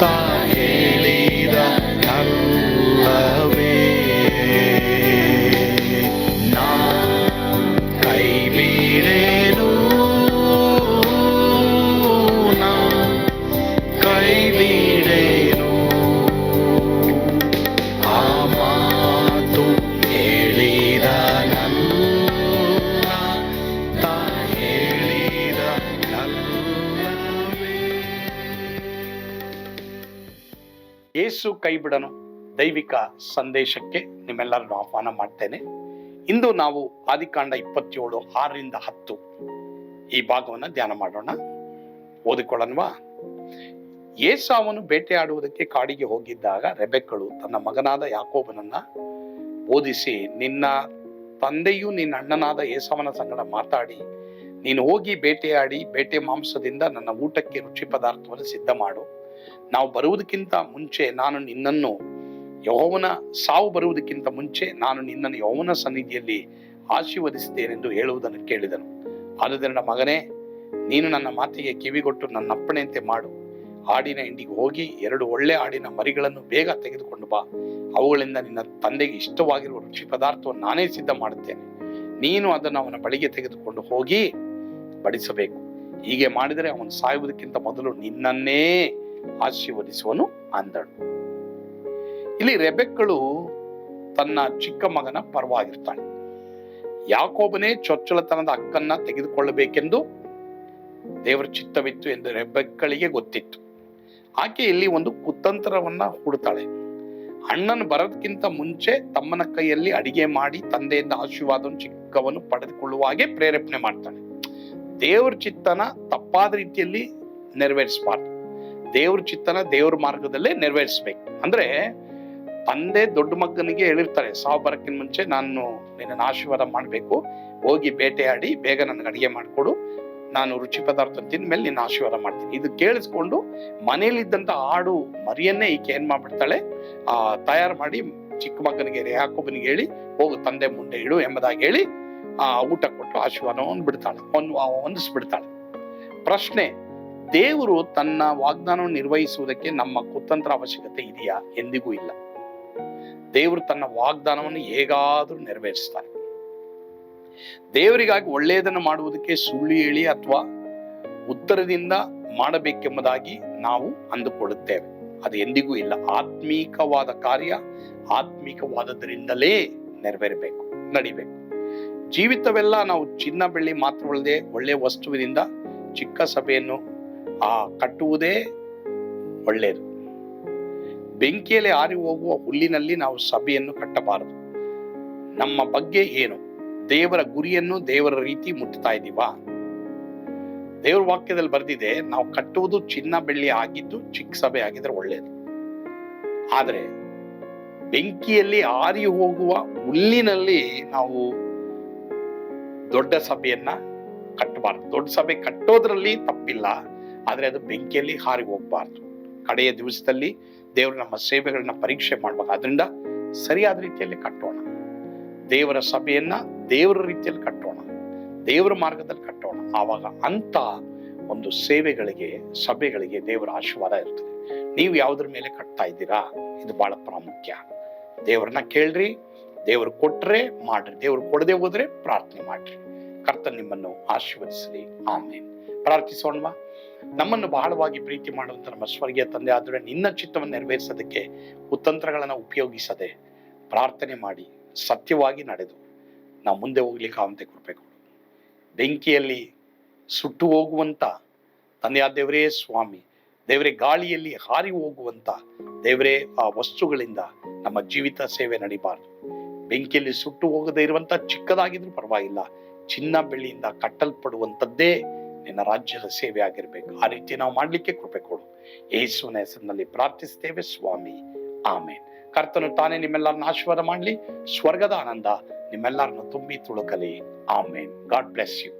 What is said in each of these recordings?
tá ಯೇಸು ಕೈ ಬಿಡನು ದೈವಿಕ ಸಂದೇಶಕ್ಕೆ ನಿಮ್ಮೆಲ್ಲರನ್ನು ಆಹ್ವಾನ ಮಾಡ್ತೇನೆ. ಇಂದು ನಾವು ಆದಿಕಾಂಡ ಇಪ್ಪತ್ತೇಳು, ಆರರಿಂದ ಹತ್ತು ಈ ಭಾಗವನ್ನು ಧ್ಯಾನ ಮಾಡೋಣ. ಓದಿಕೊಳ್ಳನ್ವಾ ಏಸಾವನು ಬೇಟೆಯಾಡುವುದಕ್ಕೆ ಕಾಡಿಗೆ ಹೋಗಿದ್ದಾಗ ರೆಬೆಕ್ಕಳು ತನ್ನ ಮಗನಾದ ಯಾಕೋಬನನ್ನ ಓದಿಸಿ, ನಿನ್ನ ತಂದೆಯು ನಿನ್ನ ಅಣ್ಣನಾದ ಏಸವನ ಸಂಗಡ ಮಾತಾಡಿ, ನೀನು ಹೋಗಿ ಬೇಟೆಯಾಡಿ, ಬೇಟೆ ಮಾಂಸದಿಂದ ನನ್ನ ಊಟಕ್ಕೆ ರುಚಿ ಪದಾರ್ಥವನ್ನು ಸಿದ್ಧ ಮಾಡು ನಾವು ಬರುವುದಕ್ಕಿಂತ ಮುಂಚೆ ನಾನು ನಿನ್ನನ್ನು ಯಹೋವನ ಸಾವು ಬರುವುದಕ್ಕಿಂತ ಮುಂಚೆ ನಾನು ನಿನ್ನನ್ನು ಯಹೋವನ ಸನ್ನಿಧಿಯಲ್ಲಿ ಆಶೀರ್ವದಿಸುತ್ತೇನೆಂದು ಹೇಳುವುದನ್ನು ಕೇಳಿದನು. ಆದುದರಿಂದ ಮಗನೇ, ನೀನು ನನ್ನ ಮಾತಿಗೆ ಕಿವಿಗೊಟ್ಟು ನನ್ನ ಅಪ್ಪಣೆಯಂತೆ ಮಾಡು. ಆಡಿನ ಹಿಂಡಿಗೆ ಹೋಗಿ ಎರಡು ಒಳ್ಳೆ ಆಡಿನ ಮರಿಗಳನ್ನು ಬೇಗ ತೆಗೆದುಕೊಂಡು ಬಾ. ಅವುಗಳಿಂದ ನಿನ್ನ ತಂದೆಗೆ ಇಷ್ಟವಾಗಿರುವ ರುಚಿ ಪದಾರ್ಥವನ್ನು ನಾನೇ ಸಿದ್ಧ ಮಾಡುತ್ತೇನೆ. ನೀನು ಅದನ್ನು ಅವನ ಬಳಿಗೆ ತೆಗೆದುಕೊಂಡು ಹೋಗಿ ಬಡಿಸಬೇಕು. ಹೀಗೆ ಮಾಡಿದರೆ ಅವನು ಸಾಯುವುದಕ್ಕಿಂತ ಮೊದಲು ನಿನ್ನನ್ನೇ ಆಶೀರ್ವದಿಸುವನು ಅಂದಳು. ಇಲ್ಲಿ ರೆಬೆಕ್ಕಳು ತನ್ನ ಚಿಕ್ಕ ಮಗನ ಪರವಾಗಿರ್ತಾಳೆ. ಯಾಕೋಬನೇ ಚೊಚ್ಚಲತನದ ಅಕ್ಕನ್ನ ತೆಗೆದುಕೊಳ್ಳಬೇಕೆಂದು ದೇವರ ಚಿತ್ತವಿತ್ತು ಎಂದು ರೆಬೆಕ್ಕಳಿಗೆ ಗೊತ್ತಿತ್ತು. ಆಕೆ ಇಲ್ಲಿ ಒಂದು ಕುತಂತ್ರವನ್ನ ಹೂಡ್ತಾಳೆ. ಅಣ್ಣನ ಬರೋದಕ್ಕಿಂತ ಮುಂಚೆ ತಮ್ಮನ ಕೈಯಲ್ಲಿ ಅಡಿಗೆ ಮಾಡಿ ತಂದೆಯಿಂದ ಆಶೀರ್ವಾದವನ್ನು ಚಿಕ್ಕವನು ಪಡೆದುಕೊಳ್ಳುವ ಹಾಗೆ ಪ್ರೇರೇಪಣೆ ಮಾಡ್ತಾಳೆ. ದೇವರ ಚಿತ್ತನ ತಪ್ಪಾದ ರೀತಿಯಲ್ಲಿ ನೆರವೇರಿಸಬಾರ್ದು. ದೇವ್ರ ಚಿತ್ತನ ದೇವ್ರ ಮಾರ್ಗದಲ್ಲೇ ನೆರವೇರಿಸ್ಬೇಕು. ಅಂದ್ರೆ ತಂದೆ ದೊಡ್ಡ ಮಗನಿಗೆ ಹೇಳಿರ್ತಾರೆ, ಸಾವು ಬರಕ್ಕಿನ ಮುಂಚೆ ನಾನು ನಿನ್ನ ಆಶೀರ್ವಾದ ಮಾಡಬೇಕು. ಹೋಗಿ ಬೇಟೆಯಾಡಿ ಬೇಗ ನನಗೆ ಅಡಿಗೆ ಮಾಡಿಕೊಡು. ನಾನು ರುಚಿ ಪದಾರ್ಥ ತಿಂದ್ಮೇಲೆ ನಿನ್ನ ಆಶೀರ್ವಾದ ಮಾಡ್ತೀನಿ. ಇದು ಕೇಳಿಸ್ಕೊಂಡು ಮನೆಯಲ್ಲಿದ್ದಂಥ ಆಡು ಮರಿಯನ್ನೇ ಈಕೆ ಏನ್ ಮಾಡ್ಬಿಡ್ತಾಳೆ? ಆ ತಯಾರು ಮಾಡಿ ಚಿಕ್ಕ ಮಗನಿಗೆ ಯಾಕೊಬ್ಬನಿಗೆ ಹೇಳಿ, ಹೋಗು ತಂದೆ ಮುಂದೆ ಇಡು ಎಂಬುದಾಗಿ ಹೇಳಿ, ಆ ಊಟ ಕೊಟ್ಟು ಆಶೀರ್ವಾದವನ್ನು ಬಿಡ್ತಾಳೆ ಹೊಂದಿಸ್ಬಿಡ್ತಾಳೆ. ಪ್ರಶ್ನೆ ದೇವರು ತನ್ನ ವಾಗ್ದಾನವನ್ನು ನಿರ್ವಹಿಸುವುದಕ್ಕೆ ನಮ್ಮ ಕುತಂತ್ರ ಅವಶ್ಯಕತೆ ಇದೆಯಾ? ಎಂದಿಗೂ ಇಲ್ಲ. ದೇವರು ತನ್ನ ವಾಗ್ದಾನವನ್ನು ಹೇಗಾದರೂ ನೆರವೇರಿಸ್ತಾರೆ. ದೇವರಿಗಾಗಿ ಒಳ್ಳೆಯದನ್ನು ಮಾಡುವುದಕ್ಕೆ ಸುಳ್ಳು ಹೇಳಿ ಅಥವಾ ಉತ್ತರದಿಂದ ಮಾಡಬೇಕೆಂಬುದಾಗಿ ನಾವು ಅಂದುಕೊಳ್ಳುತ್ತೇವೆ. ಅದು ಎಂದಿಗೂ ಇಲ್ಲ. ಆತ್ಮೀಕವಾದ ಕಾರ್ಯ ಆತ್ಮೀಕವಾದದ್ರಿಂದಲೇ ನೆರವೇರಬೇಕು, ನಡಿಬೇಕು. ಜೀವಿತವೆಲ್ಲ ನಾವು ಚಿನ್ನ ಬೆಳ್ಳಿ ಮಾತ್ರವಲ್ಲದೆ ಒಳ್ಳೆಯ ವಸ್ತುವಿನಿಂದ ಚಿಕ್ಕ ಸಭೆಯನ್ನು ಆ ಕಟ್ಟುವುದೇ ಒಳ್ಳೆಯದು ಬೆಂಕಿಯಲ್ಲಿ ಆರಿ ಹೋಗುವ ಹುಲ್ಲಿನಲ್ಲಿ ನಾವು ಸಭೆಯನ್ನು ಕಟ್ಟಬಾರದು. ನಮ್ಮ ಬಗ್ಗೆ ಏನು? ದೇವರ ಗುರಿಯನ್ನು ದೇವರ ರೀತಿ ಮುಟ್ಟುತ್ತಾ ಇದ್ದೀವಾ ದೇವರ ವಾಕ್ಯದಲ್ಲಿ ಬರೆದಿದೆ, ನಾವು ಕಟ್ಟುವುದು ಚಿನ್ನ ಬೆಳ್ಳಿ ಆಗಿದ್ದು ಚಿಕ್ಕ ಸಭೆ ಆಗಿದ್ರೆ ಒಳ್ಳೆಯದು ಆದರೆ ಬೆಂಕಿಯಲ್ಲಿ ಆರಿ ಹೋಗುವ ಹುಲ್ಲಿನಲ್ಲಿ ನಾವು ದೊಡ್ಡ ಸಭೆಯನ್ನ ಕಟ್ಟಬಾರ್ದು. ದೊಡ್ಡ ಸಭೆ ಕಟ್ಟೋದ್ರಲ್ಲಿ ತಪ್ಪಿಲ್ಲ. ಆದ್ರೆ ಅದು ಬೆಂಕಿಯಲ್ಲಿ ಹಾರಿ ಹೋಗಬಾರ್ದು. ಕಡೆಯ ದಿವಸದಲ್ಲಿ ದೇವರು ನಮ್ಮ ಸೇವೆಗಳನ್ನ ಪರೀಕ್ಷೆ ಮಾಡ್ಬೇಕು. ಅದರಿಂದ ಸರಿಯಾದ ರೀತಿಯಲ್ಲಿ ಕಟ್ಟೋಣ. ದೇವರ ಸಭೆಯನ್ನ ದೇವರ ರೀತಿಯಲ್ಲಿ ಕಟ್ಟೋಣ. ದೇವರ ಮಾರ್ಗದಲ್ಲಿ ಕಟ್ಟೋಣ. ಆವಾಗ ಅಂತ ಒಂದು ಸೇವೆಗಳಿಗೆ, ಸಭೆಗಳಿಗೆ ದೇವರ ಆಶೀರ್ವಾದ ಇರ್ತದೆ. ನೀವು ಯಾವುದ್ರ ಮೇಲೆ ಕಟ್ತಾ ಇದ್ದೀರಾ? ಇದು ಬಹಳ ಪ್ರಾಮುಖ್ಯ. ದೇವರನ್ನ ಕೇಳ್ರಿ. ದೇವರು ಕೊಟ್ರೆ ಮಾಡ್ರಿ, ದೇವರು ಕೊಡದೆ ಹೋದ್ರೆ ಪ್ರಾರ್ಥನೆ ಮಾಡ್ರಿ. ಕರ್ತ ನಿಮ್ಮನ್ನು ಆಶೀರ್ವದಿಸಲಿ. ಆಮೇಲೆ ಪ್ರಾರ್ಥಿಸೋಣ ನಮ್ಮನ್ನು ಬಹಳವಾಗಿ ಪ್ರೀತಿ ಮಾಡುವಂತ ನಮ್ಮ ಸ್ವರ್ಗೀಯ ತಂದೆ ಆದರೆ ನಿನ್ನ ಚಿತ್ತವನ್ನು ನೆರವೇರಿಸೋದಕ್ಕೆ ಕುತಂತ್ರಗಳನ್ನು ಉಪಯೋಗಿಸದೆ ಪ್ರಾರ್ಥನೆ ಮಾಡಿ, ಸತ್ಯವಾಗಿ ನಡೆದು, ನಾವು ಮುಂದೆ ಹೋಗ್ಲಿಕ್ಕೆ ಅವಂತೆ ಕೊಡಬೇಕು ಕೊಡು. ಬೆಂಕಿಯಲ್ಲಿ ಸುಟ್ಟು ಹೋಗುವಂತ ತಂದೆಯ ದೇವರೇ ಸ್ವಾಮಿ, ದೇವರೇ ಗಾಳಿಯಲ್ಲಿ ಹಾರಿ ಹೋಗುವಂತ ದೇವರೇ, ಆ ವಸ್ತುಗಳಿಂದ ನಮ್ಮ ಜೀವಿತ ಸೇವೆ ನಡಿಬಾರ್ದು. ಬೆಂಕಿಯಲ್ಲಿ ಸುಟ್ಟು ಹೋಗದೇ ಇರುವಂತ ಚಿಕ್ಕದಾಗಿದ್ರೂ ಪರವಾಗಿಲ್ಲ. ಚಿನ್ನ ಬೆಳ್ಳಿಯಿಂದ ಕಟ್ಟಲ್ಪಡುವಂತದ್ದೇ ನಿನ್ನ ರಾಜ್ಯದ ಸೇವೆ ಆಗಿರ್ಬೇಕು. ಆ ರೀತಿ ನಾವು ಮಾಡಲಿಕ್ಕೆ ಕೃಪೆ ಕೊಡು. ಯೇಸುವಿನ ಹೆಸರಿನಲ್ಲಿ ಪ್ರಾರ್ಥಿಸ್ತೇವೆ, ಸ್ವಾಮಿ. ಆಮೇನ್. ಕರ್ತನು ತಾನೇ ನಿಮ್ಮೆಲ್ಲರನ್ನ ಆಶೀರ್ವಾದ ಮಾಡಲಿ. ಸ್ವರ್ಗದ ಆನಂದ ನಿಮ್ಮೆಲ್ಲರನ್ನು ತುಂಬಿ ತುಳುಕಲಿ. ಆಮೇನ್. God bless you.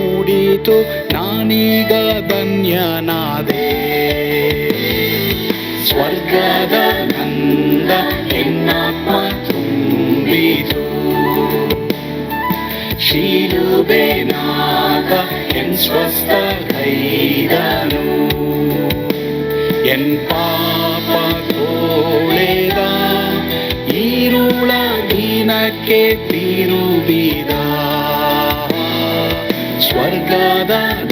ನುಡಿತು ನಾನೀಗ ಧನ್ಯನಾದೆ ಸ್ವರ್ಗದ ನಂದ ಎನ್ನಾತ್ಮ ತುಂಬಿತು ಶಿಲುಬೆ ನಾಗ ಎನ್ ಸ್ವಸ್ಥ ಕೈದನು என் பாப கோளேதா இருள தீனக்கே திருபிதா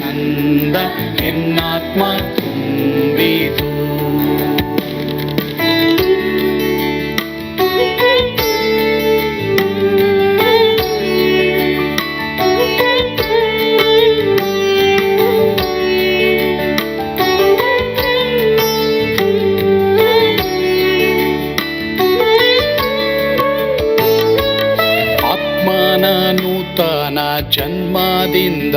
ನಂದ ಎನ್ನಾತ್ಮ ತುಂಬಿತು ಆತ್ಮನ ನೂತನ ಜನ್ಮದಿಂದ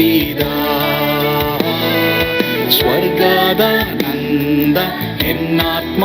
ತಿರುಬಿದ ಸ್ವರ್ಗದ ನಂದ ಎನ್ನಾತ್ಮ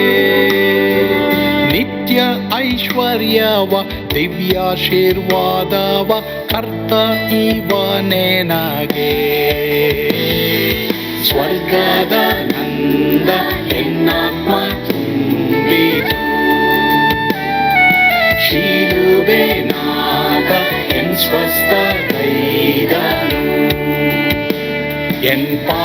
ಐಶ್ವರ್ಯವ ದಿವ್ಯಾಶೀರ್ವಾದವ ಕರ್ತ ಇವನೇ ನಗೆ ಸ್ವರ್ಗದ ನಂದ ಹೆಣ್ಣಾತ್ಮ ತುಂಬಿತು ಶಿಲುಬೆ ನಾಗ ಎನ್ ಸ್ವಸ್ಥ ಕೈದನು ಎನ್ ಪಾ